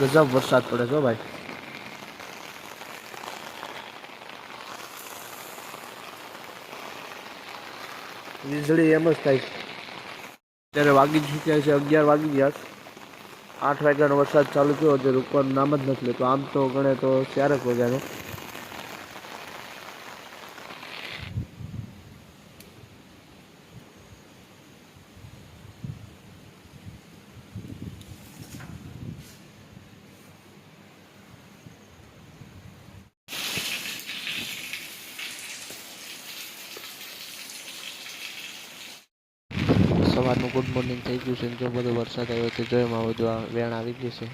ગજબ વરસાદ પડે છે ભાઈ. વીજળી એમ જ થાય. અત્યારે વાગી ચૂક્યા છે, અગિયાર વાગી ગયા છે. આઠ વાગ્યાનો વરસાદ ચાલુ થયો, હજી રૂકવાનું નામ જ નથી લેતો. આમ તો ગણે તો ચારક વાગ્યાનો. સવારનું ગુડ મોર્નિંગ થઈ ગયું છે જો બધો વરસાદ આવ્યો છે જો એમાં બધું આ વેણ આવી ગયું છે.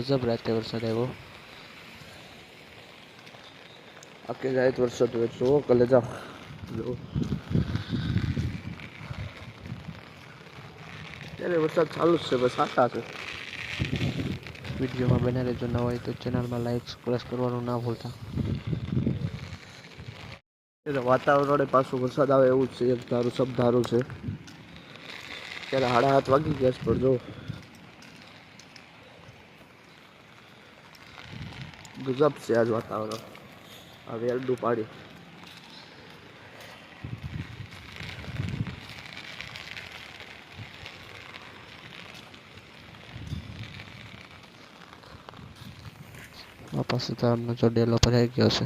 ગજબ રાતે વરસાદ આવ્યો. આખે જાય વરસાદ હોય જો કલે જાઓ. ત્યારે વરસાદ ચાલુ જ છે બસ આટા છે. વિડીયોમાં બના રહેજો ન હોય તો ચેનલમાં લાઈક પ્રેસ કરવાનું ના ભૂલતા. એટલે વાતાવરણે પાછું વરસાદ આવે એવું જ છે એક ધારું સબ ધારું છે. ત્યારે હાડા હાથ વાગી ગયા છે પણ જો ગજબ છે આજ વાતાવરણ આ વેરડું પાડી બાપા સીતારામનો જો ડેલો ભરાઈ ગયો છે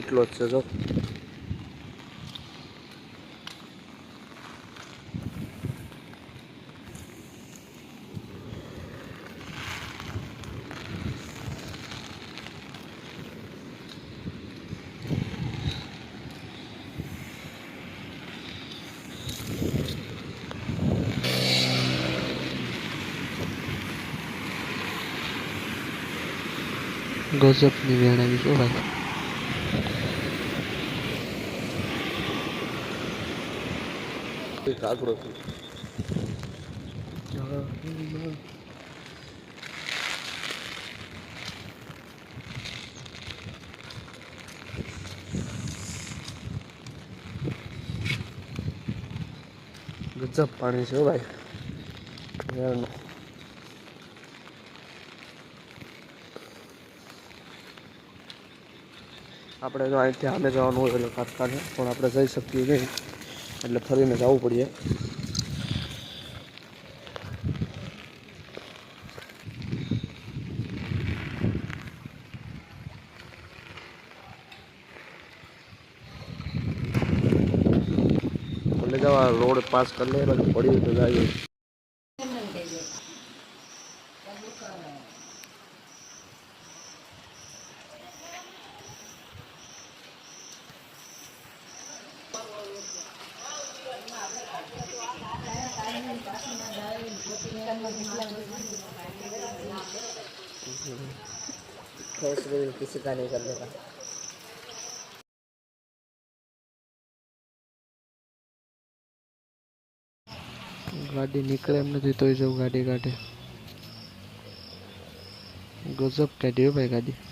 એટલો જ છે જો. ગજબની વેણ આવી છો કાકડો ગજબ પાણી છે હો ભાઈ વેરનું. આપણે જો અહીંથી આમે જવાનું હોય એટલે કારખાને પણ આપણે જઈ શકીએ નહીં એટલે ફરીને જવું પડીએ જવા રોડ પાસ કરી લે પડી તો જાય किसी का नहीं कर देगा ગાડી નીકળે એમ નથી તોય જવું ગાડી કાઢે ગજબ કાઢી હો ભાઈ ગાડી